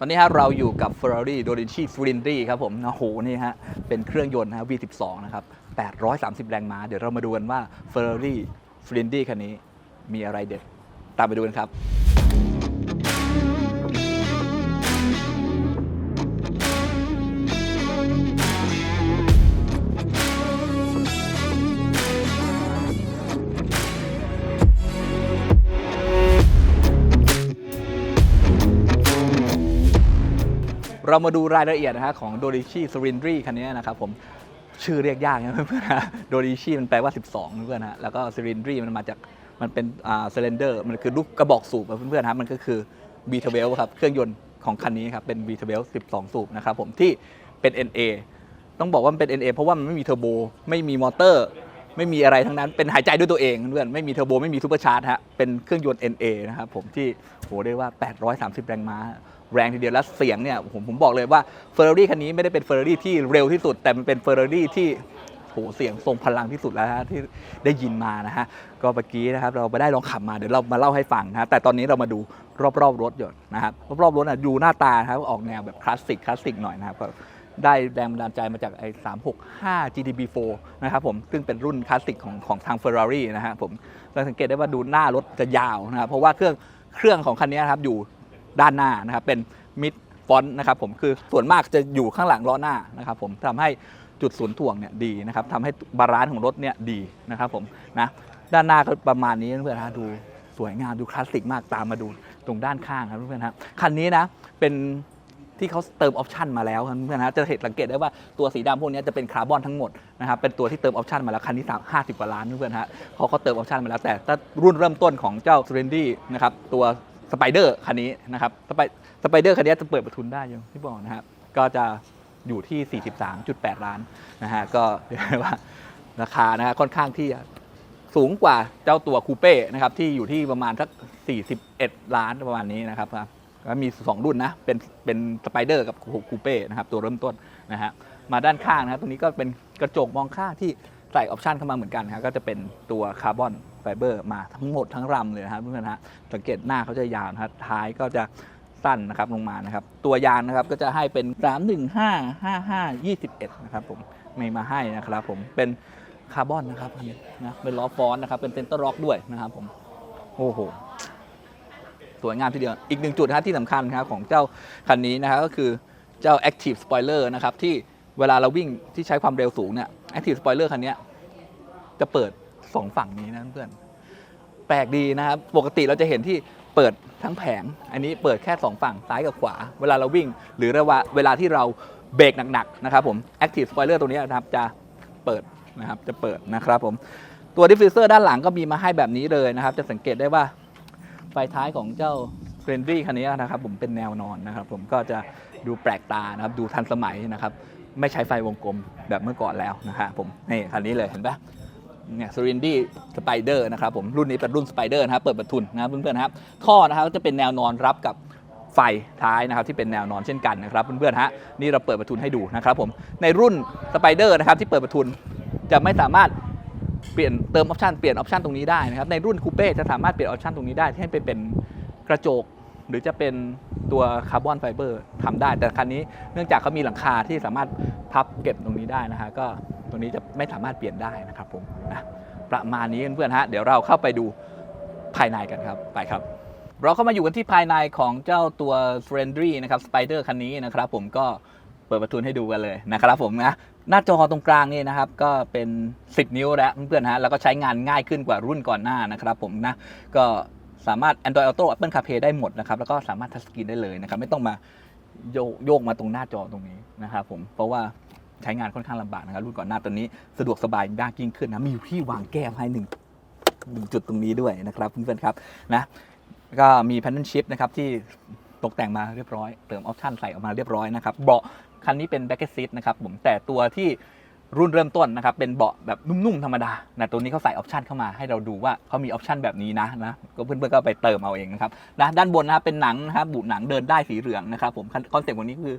ตอนนี้ฮะเราอยู่กับ Ferrari d o r i c i f r i n d y ครับผมโอ้โหนี่ฮะเป็นเครื่องยนต์นะ V12 นะครับ 830 แรงม้า เดี๋ยวเรามาดูกันว่า Ferrari f r i n d y คันนี้มีอะไรเด็ด ตามไปดูกันครับ เรามาดูรายละเอียดนะฮะของ d o r i c i c y l i n d r y คันนี้นะครับผมชื่อเรียกยากนะเพื่อนๆนะ d o r i c i มันแปลว่า 12เพื่อนๆนะแล้วก็ c y l i n d r y มันมาจากมันเป็นอ่า cylinder มันคือลูกกระบอกสูบอะเพื่อนๆนะมันก็คือ V12 ครับเครื่องยนต์ของคันนี้ครับเป็น V12 12 สูบนะครับผมที่เป็น NA ต้องบอกว่ามันเป็น NA เพราะว่ามันไม่มีเทอร์โบไม่มีมอเตอร์ ไม่มีอะไรทั้งนั้นเป็นหายใจด้วยตัวเองเพื่อนไม่มีเทอร์โบไม่มีซูเปอร์ชาร์จฮะเป็นเครื่องยนต์ NA นะครับผมที่โหเรียกว่า 830 แรงม้า แรงทีเดียวแล้วเสียงเนี่ยผมผมบอกเลยว่าเฟอร์รารี่คันนี้ไม่ได้เป็นเฟอร์รารี่ที่เร็วที่สุด แต่มันเป็นเฟอร์รารี่ที่โหเสียงทรงพลังที่สุดแล้วนะที่ได้ยินมานะฮะก็เมื่อกี้นะครับเราไปได้ลองขับมาเดี๋ยวเรามาเล่าให้ฟังนะฮะแต่ตอนนี้เรามาดูรอบๆรถอยู่นะครับรอบๆรถนะดูหน้าตานะครับออกแนวแบบคลาสสิกคลาสสิกหน่อยนะครับก็ได้แรงบันดาลใจมาจากไอ้365 GTB4 นะครับผม ซึ่งเป็นรุ่นคลาสสิกของของทาง Ferrari นะฮะผมเราสังเกตได้ว่าดูหน้ารถจะยาวนะครับ เพราะว่าเครื่องเครื่องของคันนี้นะครับอยู่ ด้านหน้านะครับเป็นมิดฟอนต์นะครับผมคือส่วนมากจะอยู่ข้างหลังล้อหน้านะครับผมทำให้จุดศูนย์ถ่วงเนี่ยดีนะครับทำให้บาลานซ์ของรถเนี่ยดีนะครับผมนะด้านหน้าก็ประมาณนี้เพื่อนๆนะดูสวยงามดูคลาสสิกมากตามมาดูตรงด้านข้างครับเพื่อนๆครับคันนี้นะเป็นที่เขาเติมออปชันมาแล้วครับเพื่อนๆนะจะเห็นสังเกตได้ว่าตัวสีดำพวกนี้จะเป็นคาร์บอนทั้งหมดนะครับเป็นตัวที่เติมออปชันมาแล้วคันนี้3 50กว่าล้านเพื่อนๆฮะเขาเขาเติมออปชันมาแล้วแต่ถ้ารุ่นเริ่มต้นของเจ้า s รนดี้นะครับตัว สไปเดอร์คันนี้นะครับสไปสไปเดอร์คันนี้จะเปิดประทุนได้อยังที่บอกนะครับ ก็จะอยู่ที่ 43.8 ล้านนะฮะก็เรียกว่าราคานะฮะค่อนข้างที่สูงกว่าเจ้าตัวคูเป้นะครับที่อยู่ที่ประมาณสัก 41 ล้านประมาณนี้นะครับก็มี 2 รุ่นนะเป็นเป็นสไปเดอร์กับคูเป้นะครับตัวเริ่มต้นนะฮะมาด้านข้างนะครับตรงนี้ก็เป็นกระจกมองข้างที่ ใส่ออปชันเข้ามาเหมือนกันครับก็จะเป็นตัวคาร์บอนไฟเบอร์มาทั้งหมดทั้งลำเลยนะครับเพื่อนๆฮะสังเกตหน้าเขาจะยาวนะครับท้ายก็จะสั้นนะครับลงมานะครับ ตัวยางนะครับก็จะให้เป็น 315 55 21 นะครับผมไม่มาให้นะครับผมเป็นคาร์บอนนะครับอันนี้นะเป็นล้อฟอนนะครับเป็นเซนเตอร์ล็อกด้วยนะครับผมโอ้โหสวยงามทีเดียว อีกหนึ่งจุดนะครับที่สำคัญครับของเจ้าคันนี้นะครับก็คือเจ้า Active Spoiler นะครับที่ เวลาเราวิ่งที่ใช้ความเร็วสูงเนี่ย Active Spoiler คันนี้จะเปิดสองฝั่งนี้นะเพื่อนแปลกดีนะครับ ปกติเราจะเห็นที่เปิดทั้งแผง อันนี้เปิดแค่ 2 ฝั่งซ้ายกับขวา เวลาเราวิ่ง หรือว่าเวลาที่เราเบรกหนักๆนะครับผม Active Spoiler ตัวนี้นะครับจะเปิดนะครับจะเปิดนะครับผมตัวดิฟฟิวเซอร์ด้านหลังก็มีมาให้แบบนี้เลยนะครับ จะสังเกตได้ว่าไฟท้ายของเจ้าเฟรนดี้คันนี้นะครับ ผมเป็นแนวนอนนะครับ ผมก็จะดูแปลกตานะครับดูทันสมัยนะครับ ไม่ใช้ไฟวงกลมแบบเมื่อก่อนแล้วนะครับผมนี่คันนี้เลยเห็นปะเนี่ยสรินดี้สไปเดอร์นะครับผมรุ่นนี้เป็นรุ่นสไปเดอร์นะครับเปิดประทุนนะครับเพื่อนๆนะครับท่อนะครับก็จะเป็นแนวนอนรับกับไฟท้ายนะครับที่เป็นแนวนอนเช่นกันนะครับเพื่อนๆฮะนี่เราเปิดประทุนให้ดูนะครับผมในรุ่นสไปเดอร์นะครับที่เปิดประทุนจะไม่สามารถเปลี่ยนเติมออปชันเปลี่ยนออปชันตรงนี้ได้นะครับในรุ่นคูเป้จะสามารถเปลี่ยนออปชันตรงนี้ได้ที่ให้ไปเป็นกระจก หรือจะเป็นตัวคาร์บอนไฟเบอร์ทำได้ แต่คันนี้เนื่องจากเขามีหลังคาที่สามารถพับเก็บตรงนี้ได้นะฮะก็ตรงนี้จะไม่สามารถเปลี่ยนได้นะครับผมนะประมาณนี้เพื่อนๆฮะเดี๋ยวเราเข้าไปดูภายในกันครับไปครับ เราเข้ามาอยู่กันที่ภายในของเจ้าตัว Friendly นะครับ Spider คันนี้นะครับผมก็เปิดประทุนให้ดูกันเลยนะครับผมนะหน้าจอตรงกลางนี่นะครับก็เป็น 10 นิ้วแล้วเพื่อนๆฮะแล้วก็ใช้งานง่ายขึ้นกว่ารุ่นก่อนหน้านะครับผมนะก็ สามารถ Android Auto Apple CarPlay ได้หมดนะครับ แล้วก็สามารถทัชสกรีนได้เลยนะครับ ไม่ต้องมาโยกโยกมาตรงหน้าจอตรงนี้นะครับผม เพราะว่าใช้งานค่อนข้างลำบากนะครับ รุ่นก่อนหน้าตัวนี้สะดวกสบายมากยิ่งขึ้นนะ มีที่วางแก้วให้หนึ่งจุดตรงนี้ด้วยนะครับเพื่อนๆครับนะก็มี Panel Shift นะครับที่ตกแต่งมาเรียบร้อย เติมออปชันใส่ออกมาเรียบร้อยนะครับเบาะคันนี้เป็น Back Seat นะครับผมแต่ตัวที่ รุ่นเริ่มต้นนะครับเป็นเบาะแบบนุ่มๆธรรมดานะตัวนี้เขาใส่ออปชันเข้ามาให้เราดูว่าเขามีออปชันแบบนี้นะนะก็เพื่อนๆก็ไปเติมเอาเองนะครับนะด้านบนนะครับเป็นหนังนะครับบุหนังเดินได้สีเหลืองนะครับผมคอนเซ็ปต์วันนี้คือ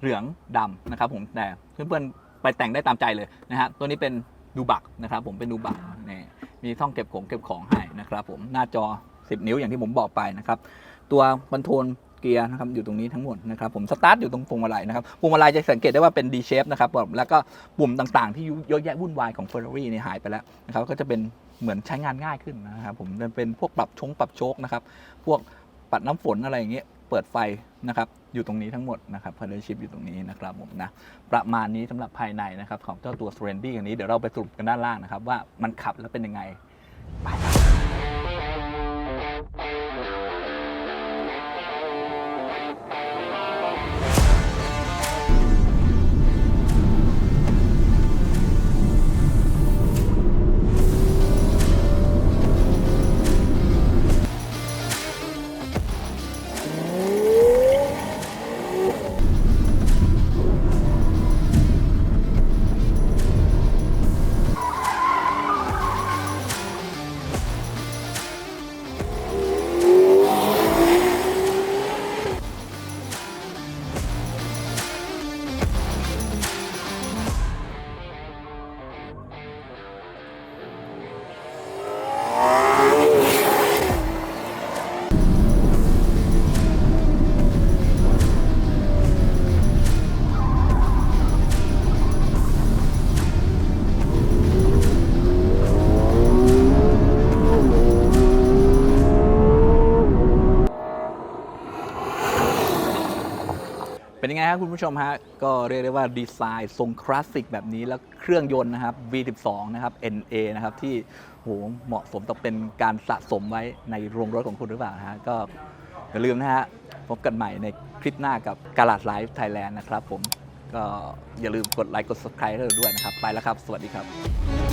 เหลืองดำนะครับผมแต่เพื่อนๆไปแต่งได้ตามใจเลยนะฮะตัวนี้เป็นดูบักนะครับผมเป็นดูบักนี่มีช่องเก็บของเก็บของให้นะครับผมหน้าจอ 10 นิ้วอย่างที่ผมบอกไปนะครับตัวคอนโทรล กเกียร์นะครับอยู่ตรงนี้ทั้งหมดนะครับผมสตาร์ทอยู่ตรงพวงมาลัยนะครับพวงมาลัยจะสังเกตได้ว่าเป็น D shape นะครับแล้วก็ปุ่มต่างๆ ที่เยอะแยะวุ่นวายของ Ferrari เนี่ยหายไปแล้วนะครับก็จะเป็นเหมือนใช้งานง่ายขึ้นนะครับผมเป็นพวกปรับชงปรับโชคนะครับพวกปัดน้ำฝนอะไรอย่างเงี้ยเปิดไฟนะครับอยู่ตรงนี้ทั้งหมดนะครับพาร์เนอร์ชิพอยู่ตรงนี้นะครับผมนะประมาณนี้สำหรับภายในนะครับของเจ้าตัว s e r e n d y อันนี้เดี๋ยวเราไปสรุปกันด้านล่างนะครับว่ามันขับแล้วเป็นยังไงไปครับ เป็นยังไงครับคุณผู้ชมฮะ ก็เรียกได้ว่าดีไซน์ทรงคลาสสิกแบบนี้แล้วเครื่องยนต์นะครับ V12 นะครับ NA นะครับ ที่โหเหมาะสมต้องเป็นการสะสมไว้ในโรงรถของคุณหรือเปล่าฮะก็อย่าลืมนะฮะพบกันใหม่ในคลิปหน้ากับกาลาดไลฟ์ไทยแลนด์นะครับผมก็อย่าลืมกดไลค์กด subscribe ให้เราด้วยนะครับ ไปแล้วครับ สวัสดีครับ